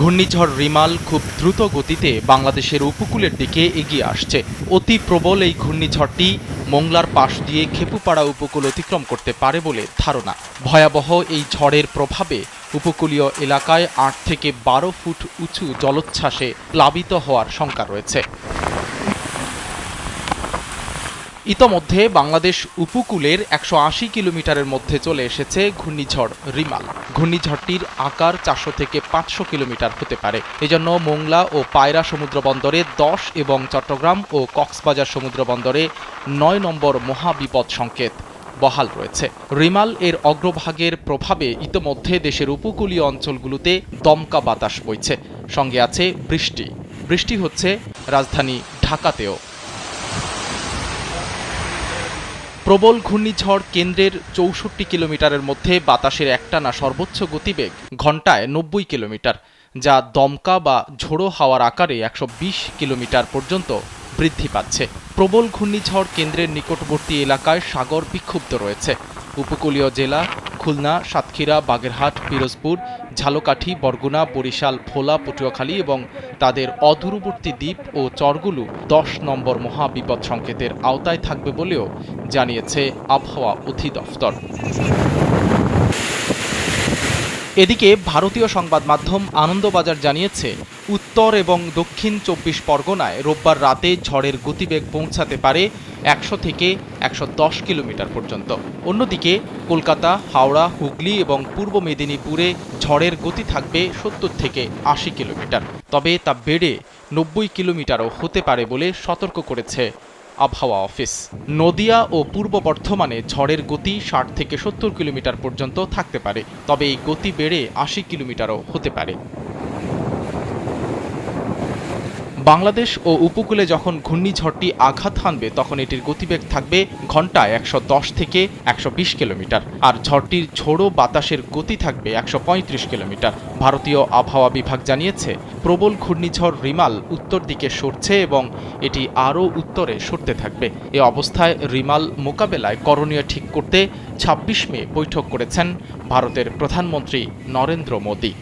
ঘূর্ণিঝড় রিমাল খুব দ্রুত গতিতে বাংলাদেশের উপকূলের দিকে এগিয়ে আসছে। অতি প্রবল এই ঘূর্ণিঝড়টি মোংলার পাশ দিয়ে খেপুপাড়া উপকূল অতিক্রম করতে পারে বলে ধারণা। ভয়াবহ এই ঝড়ের প্রভাবে উপকূলীয় এলাকায় আট থেকে বারো ফুট উঁচু জলোচ্ছ্বাসে প্লাবিত হওয়ার শঙ্কা রয়েছে। ইতোমধ্যে বাংলাদেশ উপকূলের একশো আশি কিলোমিটারের মধ্যে চলে এসেছে ঘূর্ণিঝড় রিমাল। ঘূর্ণিঝড়টির আকার চারশো থেকে পাঁচশো কিলোমিটার হতে পারে। এজন্য মোংলা ও পায়রা সমুদ্র বন্দরে দশ এবং চট্টগ্রাম ও কক্সবাজার সমুদ্র বন্দরে নয় নম্বর মহাবিপদ সংকেত বহাল রয়েছে। রিমাল এর অগ্রভাগের প্রভাবে ইতোমধ্যে দেশের উপকূলীয় অঞ্চলগুলোতে দমকা বাতাস বইছে। সঙ্গে আছে বৃষ্টি। বৃষ্টি হচ্ছে রাজধানী ঢাকাতেও। প্রবল ঘূর্ণিঝড় কেন্দ্রের চৌষট্টি কিলোমিটারের মধ্যে বাতাসের একটানা সর্বোচ্চ গতিবেগ ঘন্টায় নব্বই কিলোমিটার, যা দমকা বা ঝোড়ো হাওয়ার আকারে একশো বিশ কিলোমিটার পর্যন্ত বৃদ্ধি পাচ্ছে। প্রবল ঘূর্ণিঝড় কেন্দ্রের নিকটবর্তী এলাকায় সাগর বিক্ষুব্ধ রয়েছে। উপকূলীয় জেলা খুলনা, সাতক্ষীরা, বাগেরহাট, পিরোজপুর, ঝালকাঠি, বরগুনা, বরিশাল, ভোলা, পটুয়াখালী এবং তাদের অদূরবর্তী দ্বীপ ও চরগুলো দশ নম্বর মহাবিপদ সংকেতের আওতায় থাকবে বলেও জানিয়েছে আবহাওয়া অধিদপ্তর। এদিকে ভারতীয় সংবাদ মাধ্যম আনন্দবাজার জানিয়েছে উত্তর এবং দক্ষিণ চব্বিশ পরগনায় রোববার রাতে ঝড়ের গতিবেগ পৌঁছাতে পারে একশো থেকে একশো দশ কিলোমিটার পর্যন্ত। অন্যদিকে কলকাতা, হাওড়া, হুগলি এবং পূর্ব মেদিনীপুরে ঝড়ের গতি থাকবে সত্তর থেকে আশি কিলোমিটার। তবে তা বেড়ে নব্বই কিলোমিটারও হতে পারে বলে সতর্ক করেছে আবহাওয়া অফিস। নদিয়া ও পূর্ব বর্ধমানে ঝড়ের গতি ষাট থেকে সত্তর কিলোমিটার পর্যন্ত থাকতে পারে। তবে এই গতি বেড়ে আশি কিলোমিটারও হতে পারে। বাংলাদেশ ও উপকূলে যখন ঘূর্ণিঝড়টি আঘাত হানবে, তখন এটির গতিবেগ থাকবে ঘন্টায় একশো দশ থেকে একশো বিশ কিলোমিটার। আর ঝড়টির ঝোড়ো বাতাসের গতি থাকবে একশো পঁয়ত্রিশ কিলোমিটার। ভারতীয় আবহাওয়া বিভাগ জানিয়েছে, প্রবল ঘূর্ণিঝড় রিমাল উত্তর দিকে সরছে এবং এটি আরও উত্তরে সরতে থাকবে। এ অবস্থায় রিমাল মোকাবেলায় করণীয় ঠিক করতে ছাব্বিশ মে বৈঠক করেছেন ভারতের প্রধানমন্ত্রী নরেন্দ্র মোদী।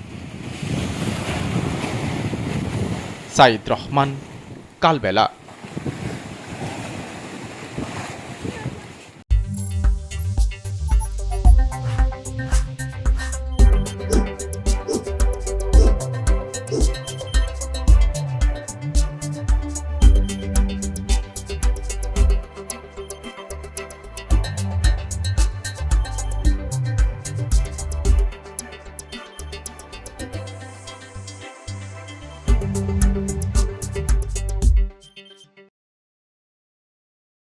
সাইদ রহমান কালবেলা।